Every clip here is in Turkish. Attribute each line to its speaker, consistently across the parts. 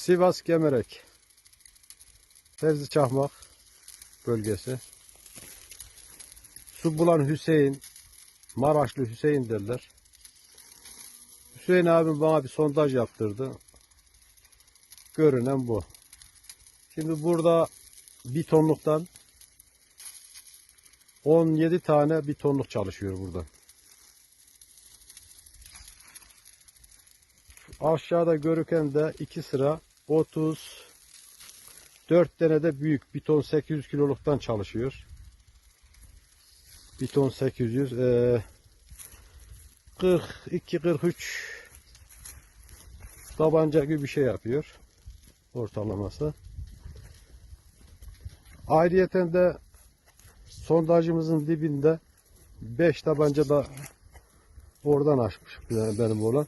Speaker 1: Sivas Gemerek. Fevzi Çahmak bölgesi. Su bulan Hüseyin, Maraşlı Hüseyin derler. Hüseyin abim bana bir sondaj yaptırdı. Görünen bu. Şimdi burada bir tonluktan 17 tane bir tonluk çalışıyor burada. Aşağıda görürken de iki sıra 30 4 tane de büyük bir ton 800 kiloluktan çalışıyor. Bir ton 800 eee 42 43 tabanca gibi bir şey yapıyor ortalaması. Ayrıyeten de sondajımızın dibinde 5 tabanca da oradan açmış benim olan.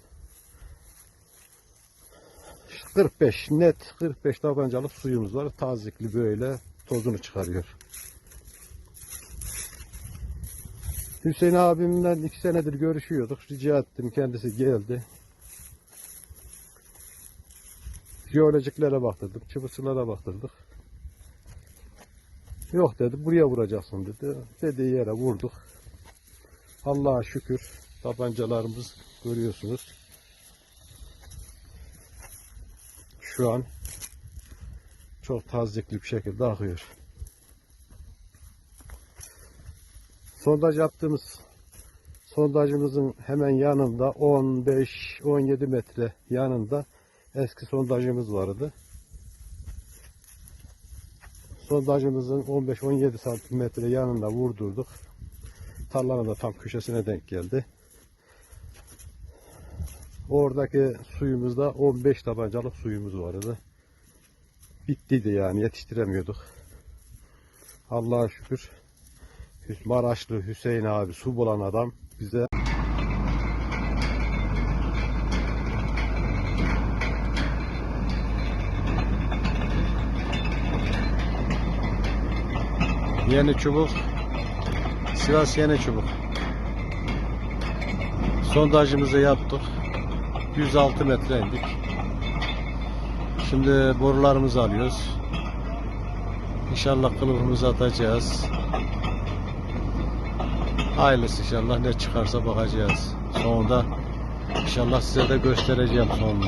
Speaker 1: 45 net 45 tabancalık suyumuz var. Tazikli böyle tozunu çıkarıyor. Hüseyin abimden iki senedir görüşüyorduk. Rica ettim kendisi geldi. Jeolojiklere baktırdık, çıbısılara baktırdık. Yok dedi, buraya vuracaksın dedi. Dediği yere vurduk. Allah'a şükür tabancalarımız görüyorsunuz. Şu an çok tazikli bir şekilde akıyor. Sondaj yaptığımız sondajımızın hemen yanında 15-17 metre yanında eski sondajımız vardı. Sondajımızın 15-17 santimetre yanında vurdurduk. Tarlanın da tam köşesine denk geldi. Oradaki suyumuzda 15 tabancalık suyumuz vardı. Bittiydi yani yetiştiremiyorduk. Allah'a şükür Maraşlı Hüseyin abi su bulan adam bize Yeni çubuk Sivas yeni çubuk Sondajımızı yaptık 106 metre indik Şimdi borularımızı alıyoruz İnşallah kılıfımızı atacağız Hayırlısı inşallah ne çıkarsa bakacağız. Sonunda inşallah size de göstereceğim sonunu.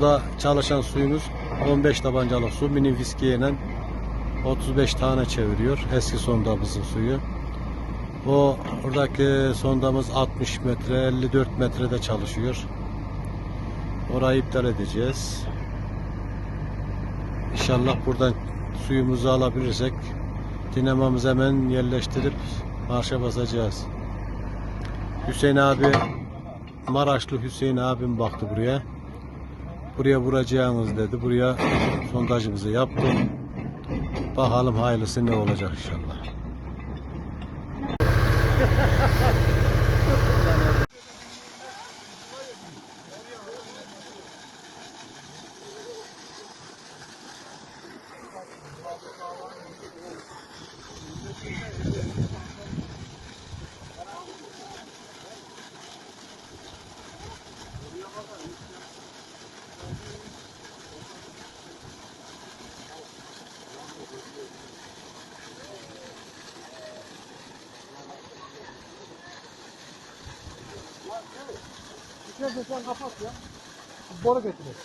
Speaker 1: Orada çalışan suyumuz 15 tabancalık su mini viskiyle 35 tane çeviriyor eski sondamızın suyu. O oradaki sondamız 60 metre 54 metrede çalışıyor. Orayı iptal edeceğiz. İnşallah buradan suyumuzu alabilirsek dinamamızı hemen yerleştirip marşa basacağız. Hüseyin abi Maraşlı Hüseyin abim baktı buraya. Buraya vuracağınız dedi. Buraya sondajımızı yaptım. Bakalım hayırlısı ne olacak inşallah.
Speaker 2: İçeride sen kapat ya. Boru getirir.